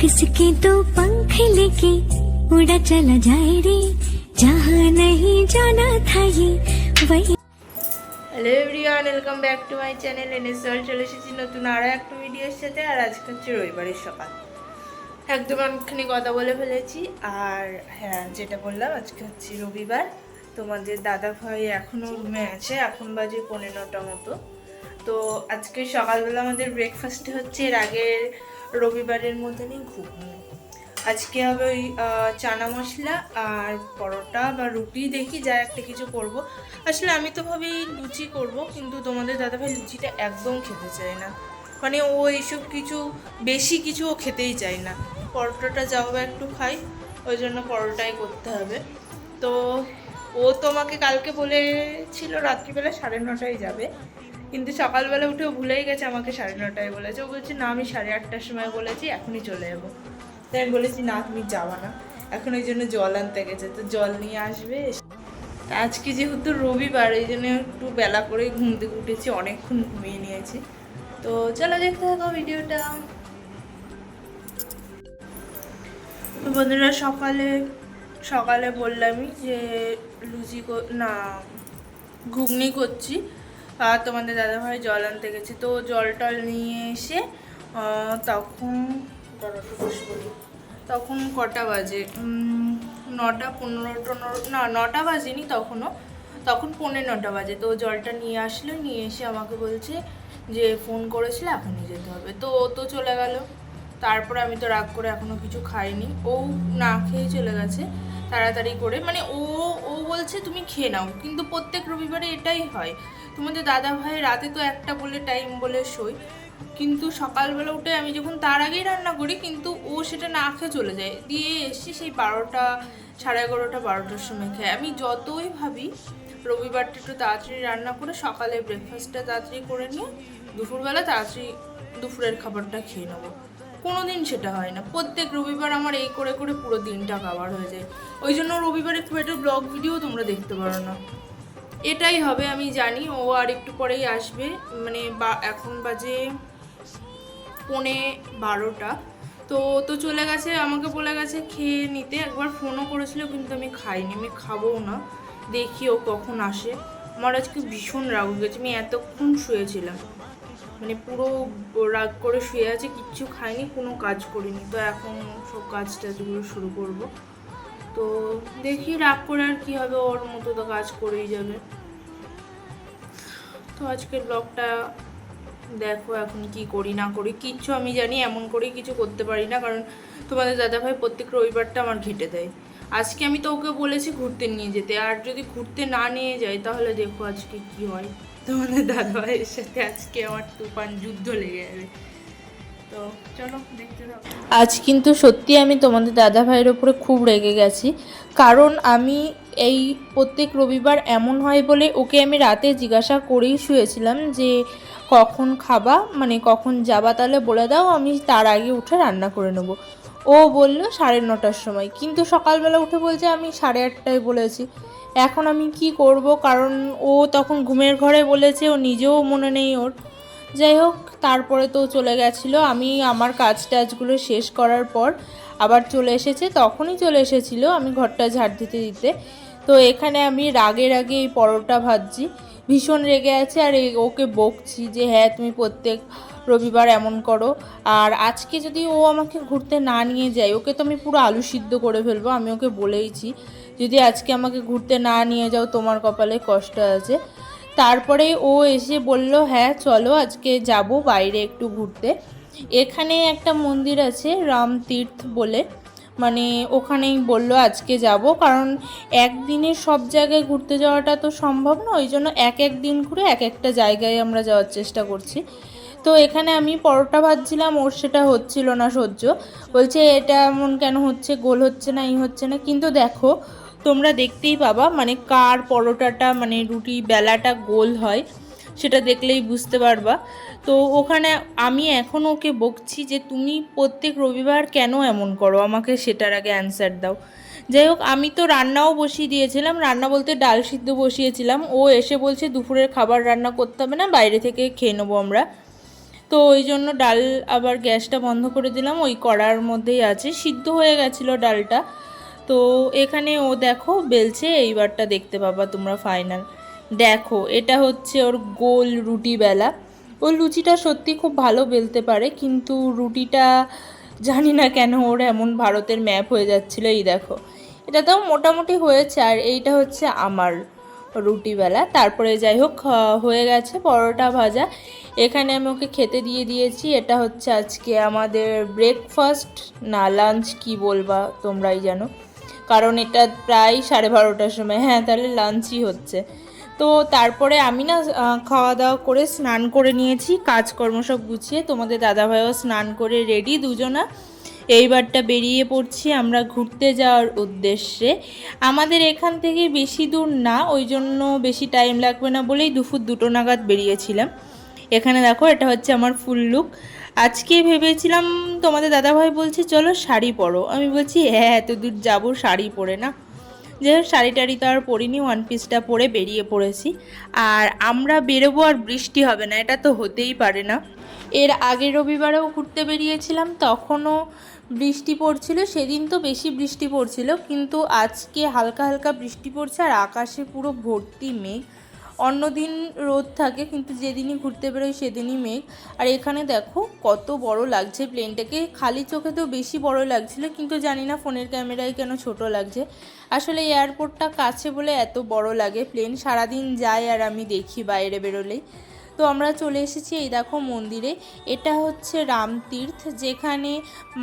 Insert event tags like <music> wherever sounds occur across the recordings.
किसके दो पंख लेके उड़ा चला जाए रे जहाँ नहीं जाना था ये वही hello everyone welcome back to my channel NSL চলে এসেছি নতুন আরও একটা ভিডিওর সাথে আর আজকে হচ্ছে রবিবারের সকাল একদম অনেকখানি কথা বলে ফেলেছি। আর হ্যাঁ যেটা বললাম, আজকে হচ্ছে রবিবার। তোমাদের দাদা ভাই এখনও রুমে আছে, এখন বাজে পনেরোটা মতো। তো আজকে সকালবেলা আমাদের ব্রেকফাস্টে হচ্ছে এর আগের রবিবারের মতনই ঘুগনি আজকে হবে ওই চানা মশলা আর পরোটা বা রুটি, দেখি যা একটা কিছু করব। আসলে আমি তো ভাবি লুচি করব, কিন্তু তোমাদের দাদাভাই লুচিটা একদম খেতে চায় না। মানে ও এইসব কিছু, বেশি কিছু ও খেতেই চায় না। পরোটাটা যা হবে একটু খাই, ওই জন্য পরোটাই করতে হবে। তো ও তোমাকে কালকে বলেছিল রাত্রিবেলা সাড়ে নটায় যাবে। কিন্তু সকালবেলা উঠে ভুলেই গেছে আমাকে সাড়ে নটায় বলেছে। ও বলছে, না, আমি সাড়ে আটটার সময় বলেছি, এখনই চলে যাব। তাই আমি বলেছি, না, তুমি যাবা না। এখন ওই জন্য জল আনতে গেছে। তো জল নিয়ে আসবে আজকে যেহেতু রবিবার, এই জন্য একটু বেলা করে ঘুম থেকে উঠেছি, অনেকক্ষণ ঘুমিয়ে নিয়েছি। তো চলো দেখতে থাকো ভিডিওটা। তো বন্ধুরা, সকালে সকালে বললামই যে লুচি না, ঘুগনি করছি। আর তোমাদের দাদাভাই জল আনতে গেছে। তো জল টল নিয়ে এসে তখন। তখন কটা বাজে? নটা পনেরো টনেরো না, নটা বাজেনি তখনও। তখন পনেরো নটা বাজে। তো জলটা নিয়ে আসলো, নিয়ে এসে আমাকে বলছে যে ফোন করেছিল এখনই যেতে হবে। তো ও তো চলে গেল। তারপরে আমি তো রাগ করে এখনও কিছু খাইনি। ও না খেয়ে চলে গেছে তাড়াতাড়ি করে। মানে ও ও বলছে, তুমি খেয়ে নাও। কিন্তু প্রত্যেক রবিবারে এটাই হয়। তোমাদের দাদা ভাই রাতে তো একটা বলে টাইম বলে শোয় কিন্তু সকালবেলা উঠে আমি যখন তার আগেই রান্না করি, কিন্তু ও সেটা না খেয়ে চলে যায়। দিয়ে এসে সেই বারোটা, সাড়ে এগারোটা, বারোটার সময় খায়। আমি যতই ভাবি রবিবারটা একটু তাড়াতাড়ি রান্না করে সকালে ব্রেকফাস্টটা তাড়াতাড়ি করে নিয়ে দুপুরবেলা তাড়াতাড়ি দুপুরের খাবারটা খেয়ে নেব। কোনোদিন সেটা হয় না। প্রত্যেক রবিবার আমার এই করে করে পুরো দিনটা কাভার হয়ে যায়। ওই জন্য রবিবারে খুব একটা ব্লগ ভিডিও তোমরা দেখতে পারো না। এটাই হবে, আমি জানি, ও আর একটু পরেই আসবে। মানে বা, এখন বাজে পনে বারোটা। তো তো চলে গেছে, আমাকে বলে গেছে খেয়ে নিতে। একবার ফোনও করেছিল, কিন্তু আমি খাইনি। আমি খাবও না। দেখি ও কখন আসে। আমার আজকে ভীষণ রাগ হয়ে গেছে, আমি এতক্ষণ শুয়েছিলাম। মানে পুরো রাগ করে শুয়ে আছে, কিচ্ছু খাইনি, কোনো কাজ করিনি। তো এখন সব কাজ টাজগুলো শুরু করব। তো দেখি রাগ করে আর কী হবে, ওর মতো তো কাজ করেই যাবে। তো আজকের ব্লগটা দেখো এখন কি করি, না করি, কিচ্ছু আমি জানি, এমন করেই কিছু করতে পারি না, কারণ তোমাদের দাদাভাই প্রত্যেক রবিবারটা আমার ঘেটে দেয়। আজকে আমি তো ওকে বলেছি ঘুরতে নিয়ে যেতে, আর যদি ঘুরতে না নিয়ে যাই তাহলে দেখো আজকে কি হয়। তোমাদের দাদাভাইয়ের সাথে আজকে আমার তুফান যুদ্ধ লেগে যাবে। তো চলো, দেখতে আজ কিন্তু সত্যি আমি তোমাদের দাদা ভাইয়ের ওপরে খুব রেগে গেছি, কারণ আমি এই প্রত্যেক রবিবার এমন হয় বলে ওকে আমি রাতে জিজ্ঞাসা করেই শুয়েছিলাম যে, কখন খাবা? মানে কখন যাবা? তাহলে বলে দাও, আমি তার আগে উঠে রান্না করে নেব। ও বলল সাড়ে নটার সময়। কিন্তু সকালবেলা উঠে বলছে, আমি সাড়ে আটটায় বলেছি। এখন আমি কি করব? কারণ ও তখন ঘুমের ঘরে বলেছে, ও নিজেও মনে নেই ওর। যাই হোক, তারপরে তো চলে গেছিল। আমি আমার কাজ টাজগুলো শেষ করার পর আবার চলে এসেছে। তখনই চলে এসেছিল আমি ঘরটা ঝাড় দিতে দিতে। তো এখানে আমি রাগে রাগে এই পরোটা ভাজছি। ভীষণ রেগে আছে আর ওকে বকছি যে হ্যাঁ তুমি প্রত্যেক রবিবার এমন করো। আর আজকে যদি ও আমাকে ঘুরতে না নিয়ে যায়, ওকে তো আমি পুরো আলু সিদ্ধ করে ফেলব, আমি ওকে বলেইছি, যদি আজকে আমাকে ঘুরতে না নিয়ে যাও, তোমার কপালে কষ্ট আছে। তারপরে ও এসে বলল হ্যাঁ চলো, আজকে যাব বাইরে একটু ঘুরতে। এখানে একটা মন্দির আছে, রাম তীর্থ বলে। মানে ওখানেই বলল, আজকে যাব। কারণ একদিনে সব জায়গায় ঘুরতে যাওয়াটা তো সম্ভব না ওই জন্য এক এক দিন ঘুরে এক একটা জায়গায় আমরা যাওয়ার চেষ্টা করছি। তো এখানে আমি পরোটা ভাজছিলাম, ওর সেটা হচ্ছিল না সহ্য। বলছে, এটা এমন কেন হচ্ছে? গোল হচ্ছে না, এই হচ্ছে না। কিন্তু দেখো, তোমরা দেখতেই পাবা মানে কার পরোটাটা মানে রুটি বেলাটা গোল হয়, সেটা দেখলেই বুঝতে পারবা। তো ওখানে আমি এখন ওকে বকছি যে, তুমি প্রত্যেক রবিবার কেন এমন করো? আমাকে সেটার আগে অ্যান্সার দাও। যাই হোক, আমি তো রান্নাও বসিয়ে দিয়েছিলাম। রান্না বলতে ডাল সিদ্ধ বসিয়েছিলাম। ও এসে বলছে, দুপুরের খাবার রান্না করতে হবে না, বাইরে থেকে খেয়ে নেব আমরা। তো ওই জন্য ডাল আবার গ্যাসটা বন্ধ করে দিলাম। ওই কড়ার মধ্যেই আছে। সিদ্ধ হয়ে গেছিল ডালটা। তো এখানে ও দেখো বেলছে, এইবারটা দেখতে পাবা তোমরা ফাইনাল দেখো, এটা হচ্ছে ওর গোল রুটি বেলা। ও লুচিটা সত্যি খুব ভালো বেলতে পারে, কিন্তু রুটিটা জানি না কেন ওর এমন ভারতের ম্যাপ হয়ে যাচ্ছিল। এই দেখো, এটা তো মোটামুটি হয়েছে। আর এইটা হচ্ছে আমার। রুটিবেলা। তারপরে যাই হোক হয়ে গেছে পরোটা ভাজা। এখানে আমি ওকে খেতে দিয়ে দিয়েছি। এটা হচ্ছে আজকে আমাদের ব্রেকফাস্ট না লাঞ্চ কি বলবা তোমরাই জানো। কারণ এটা প্রায় সাড়ে বারোটার সময়। হ্যাঁ তাহলে লাঞ্চই হচ্ছে। তো তারপরে আমি না খাওয়া দাওয়া করে স্নান করে নিয়েছি। কাজকর্ম সব গুছিয়ে তোমাদের দাদাভাইও স্নান করে রেডি দুজনা। এইবারটা বেরিয়ে পড়ছি আমরা ঘুরতে যাওয়ার উদ্দেশ্যে। আমাদের এখান থেকে বেশি দূর না, ওই জন্য বেশি টাইম লাগবে না বলেই দুপুর দুটো নাগাদ বেরিয়েছিলাম। এখানে দেখো, এটা হচ্ছে আমার ফুল লুক আজকে ভেবেছিলাম তোমাদের দাদাভাই বলছে, চলো শাড়ি পরো। আমি বলছি হ্যাঁ এত দূর যাব, শাড়ি পরে না। যে শাড়ি টাড়ি তো আর পরিনি ওয়ান পিসটা পরে বেরিয়ে পড়েছি। আর আমরা বেরোবো আর বৃষ্টি হবে না, এটা তো হতেই পারে না। এর আগের রবিবারেও ঘুরতে বেরিয়েছিলাম, তখনও বৃষ্টি পড়ছিল, সেদিন তো বেশি বৃষ্টি পড়ছিল, কিন্তু আজকে হালকা হালকা বৃষ্টি পড়ছে আর আকাশে পুরো ভর্তি মেঘ। অন্যদিন রোদ থাকে, কিন্তু যেদিনই ঘুরতে বেরোয় সেদিনই মেঘ। আর এখানে দেখো কত বড় লাগছে প্লেনটাকে। খালি চোখে তো বেশি বড় লাগছিল, কিন্তু জানি না ফোনের ক্যামেরায় কেন ছোট লাগছে। আসলে এয়ারপোর্টটা কাছে বলে এত বড় লাগে, প্লেন সারাদিন যায় আর আমি দেখি বাইরে বেরোলেই। তো আমরা চলে এসেছি এই দেখো মন্দিরে। এটা হচ্ছে রামতীর্থ যেখানে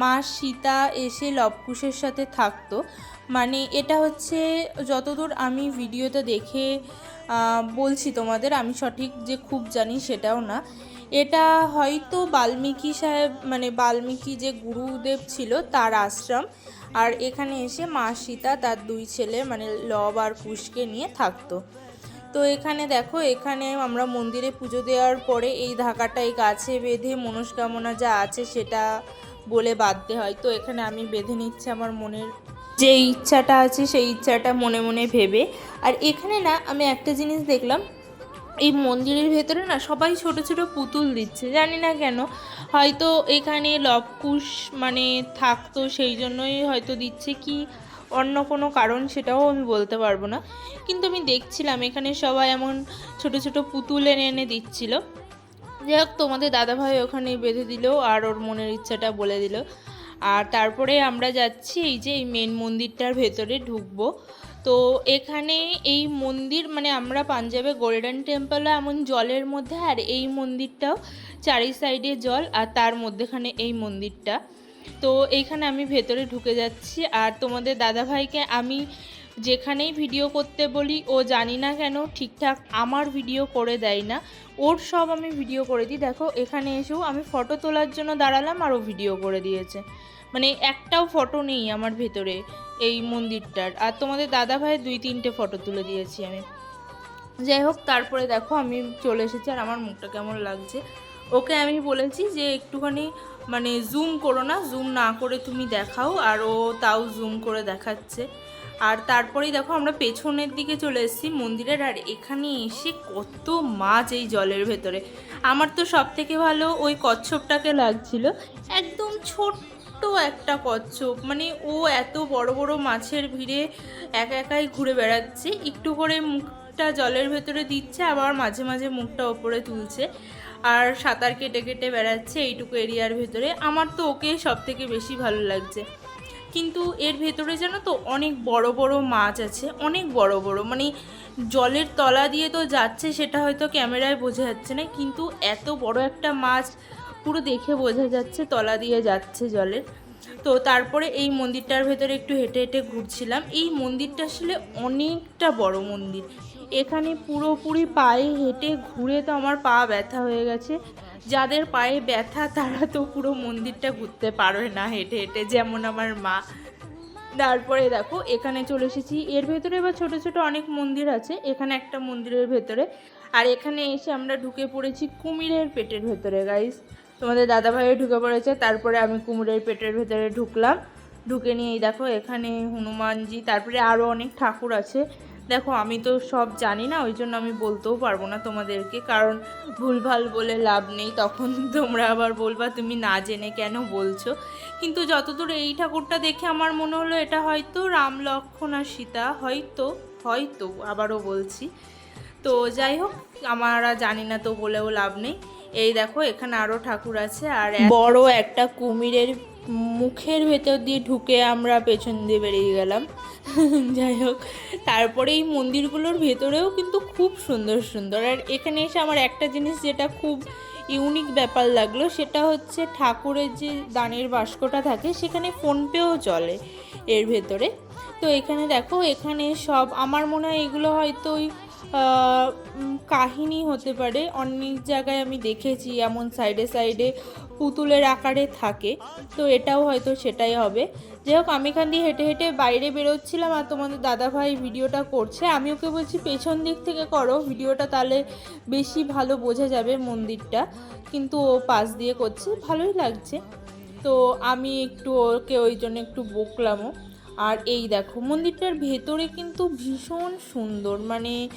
মা সীতা এসে লবকুশের সাথে থাকতো। মানে এটা হচ্ছে, যতদূর আমি ভিডিওতে দেখে বলছি তোমাদের, আমি সঠিক যে খুব জানি সেটাও না। এটা হয়তো বাল্মীকি সাহেব মানে বাল্মীকি যে গুরুদেব ছিল, তার আশ্রম। আর এখানে এসে মা সীতা তার দুই ছেলে মানে লব আর কুশকে নিয়ে থাকতো। তো এখানে দেখো, এখানে আমরা মন্দিরে পুজো দেওয়ার পরে এই ধাকাটা, এই গাছে বেঁধে মনস্কামনা যা আছে সেটা বলে বাঁধতে হয়। তো এখানে আমি বেঁধে নিচ্ছি আমার মনের যে ইচ্ছাটা আছে, সেই ইচ্ছাটা মনে মনে ভেবে। আর এখানে না, আমি একটা জিনিস দেখলাম, এই মন্দিরের ভেতরে না সবাই ছোট ছোট পুতুল দিচ্ছে, জানি না কেন। হয়তো এখানে লবকুশ মানে থাকতো, সেই জন্যই হয়তো দিচ্ছে, কি অন্য কোনো কারণ সেটাও আমি বলতে পারব না। কিন্তু আমি দেখছিলাম, এখানে সবাই এমন ছোট ছোট পুতুল এনে এনে দিচ্ছিল। যাই হোক তোমাদের দাদাভাই ওখানে বেঁধে দিল আর ওর মনের ইচ্ছাটা বলে দিল। আর তারপরে আমরা যাচ্ছি এই যে এই মেন মন্দিরটার ভেতরে ঢুকবো। তো এখানে এই মন্দির মানে আমরা পাঞ্জাবে গোল্ডেন টেম্পলে এমন জলের মধ্যে, আর এই মন্দিরটাও চারি সাইডে জল, আর তার মধ্যেখানে এই মন্দিরটা। তো এইখানে আমি ভেতরে ঢুকে যাচ্ছি আর তোমাদের দাদাভাইকে আমি যেখানেই ভিডিও করতে বলি, ও জানি না কেন ঠিকঠাক আমার ভিডিও করে দেয় না। ওর সব আমি ভিডিও করে দিই। দেখো, এখানে এসেও আমি ফটো তোলার জন্য দাঁড়ালাম আর ও ভিডিও করে দিয়েছে। মানে একটাও ফটো নেই আমার ভেতরে এই মন্দিরটার। আর তোমাদের দাদা ভাইয়ের দুই তিনটে ফটো তুলে দিয়েছি আমি। যাই হোক, তারপরে দেখো আমি চলে এসেছি আর আমার মুখটা কেমন লাগছে। ওকে আমি বলেছি যে একটুখানি মানে জুম করো না জুম না করে তুমি দেখাও, আর ও তাও জুম করে দেখাচ্ছে। আর তারপরেই দেখো আমরা পেছনের দিকে চলে এসেছি মন্দিরের, আর এখানে এসে কত মাছ এই জলের ভেতরে। আমার তো সব থেকে ভালো ওই কচ্ছপটাকে লাগছিল। একদম ছোট্ট একটা কচ্ছপ মানে ও এত বড় বড় মাছের ভিড়ে একা একাই ঘুরে বেড়াচ্ছে। একটু করে মুখটা জলের ভেতরে দিচ্ছে, আবার মাঝে মাঝে মুখটা ওপরে তুলছে। আর সাঁতার কেটে কেটে বেড়াচ্ছে এইটুকু এরিয়ার ভেতরে। আমার তো ওকে সব থেকে বেশি ভালো লাগছে। কিন্তু এর ভেতরে জানো তো অনেক বড় বড় মাছ আছে, অনেক বড় বড়। মানে জলের তলা দিয়ে তো যাচ্ছে সেটা হয়তো ক্যামেরায় বোঝা যাচ্ছে না, কিন্তু এত বড় একটা মাছ পুরো দেখে বোঝা যাচ্ছে তলা দিয়ে যাচ্ছে জলের তো তারপরে এই মন্দিরটার ভেতরে একটু হেঁটে হেঁটে ঘুরছিলাম। এই মন্দিরটা আসলে অনেকটা বড় মন্দির। এখানে পুরোপুরি পায়ে হেঁটে ঘুরে তো আমার পা ব্যথা হয়ে গেছে। যাদের পায়ে ব্যথা, তারা তো পুরো মন্দিরটা ঘুরতে পারবে না হেঁটে হেঁটে, যেমন আমার মা। তারপরে দেখো, এখানে চলে এসেছি। এর ভেতরে এবার ছোট ছোট অনেক মন্দির আছে। এখানে একটা মন্দিরের ভেতরে। আর এখানে এসে আমরা ঢুকে পড়েছি কুমিরের পেটের ভেতরে গাইস তোমাদের দাদাভাইও ঢুকে পড়েছে, তারপরে আমি কুমিরের পেটের ভেতরে ঢুকলাম। ঢুকে নিয়ে দেখো, এখানে হনুমানজি, তারপরে আরও অনেক ঠাকুর আছে। দেখো, আমি তো সব জানি না, ওই জন্য আমি বলতেও পারব না তোমাদেরকে। কারণ ভুলভাল বলে লাভ নেই, তখন <laughs> তোমরা আবার বলবা, তুমি না জেনে কেন বলছো? কিন্তু যতদূর এই ঠাকুরটা দেখে আমার মনে হলো, এটা হয়তো রাম লক্ষ্মণ আর সীতা, হয়তো হয়তো, আবারও বলছি। তো যাই হোক, আমরা জানি না তো বলেও লাভ নেই। এই দেখো, এখানে আরও ঠাকুর আছে, আর বড় একটা কুমিরের মুখের ভেতর দিয়ে ঢুকে আমরা পেছন দিয়ে বেরিয়ে গেলাম। <laughs> যাই হোক, তারপরে এই মন্দিরগুলোর ভেতরেও কিন্তু খুব সুন্দর সুন্দর। আর এখানে এসে আমার একটা জিনিস যেটা খুব ইউনিক ব্যাপার লাগল, সেটা হচ্ছে ঠাকুরের যে দানের বাস্কটা থাকে, সেখানে ফোনপেও চলে এর ভেতরে। তো এখানে দেখো, এখানে সব, আমার মনে হয় এগুলো হয়তো ওই কাহিনী হতে পারে। অনেক জায়গায় আমি দেখেছি, এমন সাইডে সাইডে পুতুলের আকারে থাকে। তো এটাও হয়তো সেটাই হবে। যাই হোক, আমি এখান দিয়ে হেঁটে হেঁটে বাইরে বেরোচ্ছিলাম আর তোমাদের দাদাভাই ভিডিওটা করছে। আমি ওকে বলছি, পেছন দিক থেকে করো, ভিডিওটা তাহলে বেশি ভালো বোঝা যাবে মন্দিরটা। কিন্তু ও পাশ দিয়ে করছে, ভালোই লাগছে। তো আমি একটু ওকে ওই জন্য একটু বকলামও। আর এই দেখো, মন্দিরটার ভেতরে কিন্তু ভীষণ সুন্দর। মানে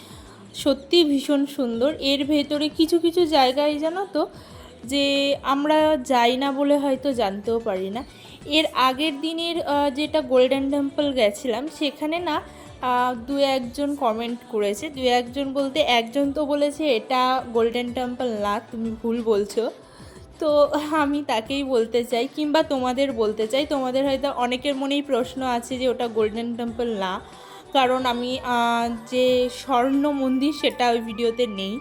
সত্যি ভীষণ সুন্দর। এর ভেতরে কিছু কিছু জায়গায় জানো তো, যে আমরা যাই না বলে হয়তো জানতেও পারি না। এর আগের দিনের যেটা গোল্ডেন টেম্পল গেছিলাম, সেখানে না দু একজন কমেন্ট করেছে। দু একজন বলতে, একজন তো বলেছে, এটা গোল্ডেন টেম্পল না, তুমি ভুল বলছো। তো আমি তাকেই বলতে চাই, কিংবা তোমাদের বলতে চাই। তোমাদের হয়তো অনেকের মনেই প্রশ্ন আছে যে, ওটা গোল্ডেন টেম্পল না। কারণ আমি যে স্বর্ণ মন্দির সেটা ওই ভিডিওতে নেই।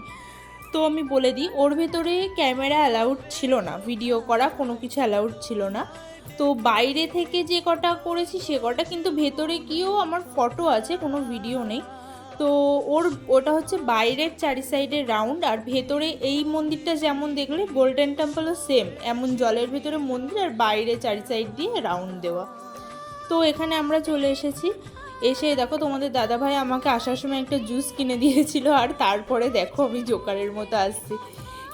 তো আমি বলে দিই, ওর ভেতরে ক্যামেরা অ্যালাউড ছিল না, ভিডিও করা কোনো কিছু অ্যালাউড ছিল না। তো বাইরে থেকে যে কটা করেছি সে কটা, কিন্তু ভেতরে গিয়েও আমার ফটো আছে, কোনো ভিডিও নেই। তো ওর, ওটা হচ্ছে বাইরের চারি সাইডে রাউন্ড আর ভেতরে এই মন্দিরটা যেমন দেখলে গোল্ডেন টেম্পলও সেম এমন জলের ভেতরে মন্দির আর বাইরে চারি সাইড দিয়ে রাউন্ড দেওয়া। তো এখানে আমরা চলে এসেছি। এসে দেখো তোমাদের দাদাভাই আমাকে আসার সময় একটা জুস কিনে দিয়েছিল, আর তারপরে দেখো আমি জোকারের মতো আসছি।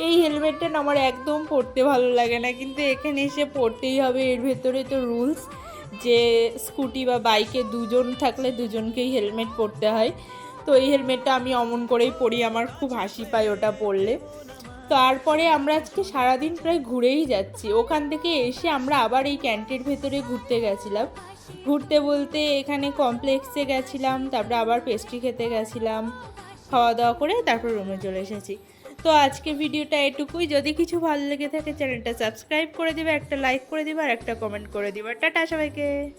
এই হেলমেটটা আমার একদম পরতে ভালো লাগে না, কিন্তু এখানে এসে পরতেই হবে। এর ভেতরে তো রুলস যে স্কুটি বা বাইকে দুজন থাকলে দুজনকেই হেলমেট পরতে হয়। তো এই হেলমেটটা আমি অমন করেই পরি, আমার খুব হাসি পায় ওটা পরলে। তারপরে আমরা আজকে সারাদিন প্রায় ঘুরেই যাচ্ছি। ওখান থেকে এসে আমরা আবার এই ক্যান্টির ভেতরে ঘুরতে গেছিলাম। ঘুরতে বলতে এখানে কমপ্লেক্সে গেছিলাম, তারপরে আবার পেস্ট্রি খেতে গেছিলাম খাওয়া দাওয়া করে তারপর রুমে চলে এসেছি। তো আজকে ভিডিওটা এটুকুই। যদি কিছু ভালো লেগে থাকে চ্যানেলটা সাবস্ক্রাইব করে দিবে, একটা লাইক করে দিবে, আর একটা কমেন্ট করে দিবে। টাটা সবাইকে!